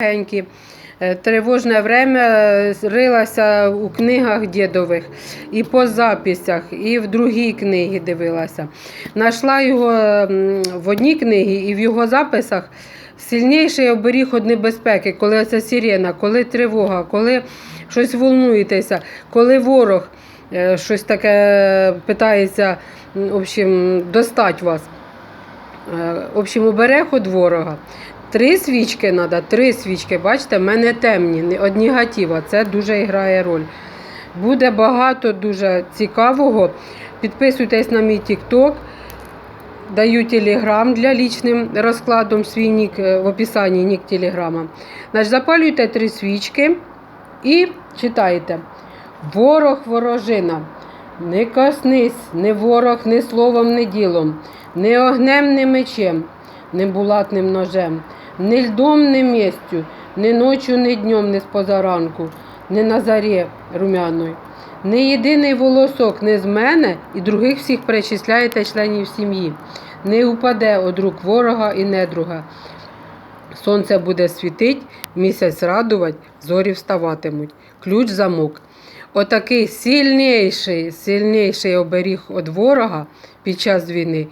Е, Тривожне время е, рилася у книгах дідових, і по записях, і в другій книгі дивилася. Нашла його в одній книгі і в його записах сильніший оберіг від небезпеки, коли це сирена, коли тривога, коли щось волнуєтеся, коли ворог е, щось таке питається в общем, достать вас. В общем, оберег від ворога. Три свічки треба, три свічки. Бачите, в мене темні, не- од негатива. Це дуже грає роль. Буде багато дуже цікавого. Підписуйтесь на мій TikTok. Даю телеграм для лічним розкладом свій нік е, в описанні нік телеграма. Значить, запалюйте три свічки і читайте. Ворог ворожина. Не коснись, не ворог, не словом, не ділом, не огнем, не мечем, не булатним ножем, не льдом, не містю, не ночу, не днем, не з позаранку, не на зарі румяної. Не єдиний волосок не з мене і других всіх перечисляєте членів сім'ї. Не упаде од рук ворога і недруга. Сонце буде світить, місяць радувати, зорі вставатимуть. Ключ замок. Отакий сильніший, сильніший оберіг від ворога під час війни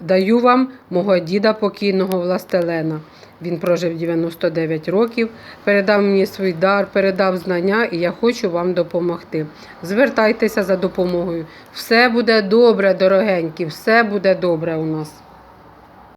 даю вам мого діда покійного властелена. Він прожив 99 років, передав мені свій дар, передав знання, і я хочу вам допомогти. Звертайтеся за допомогою. Все буде добре, дорогенькі, все буде добре у нас.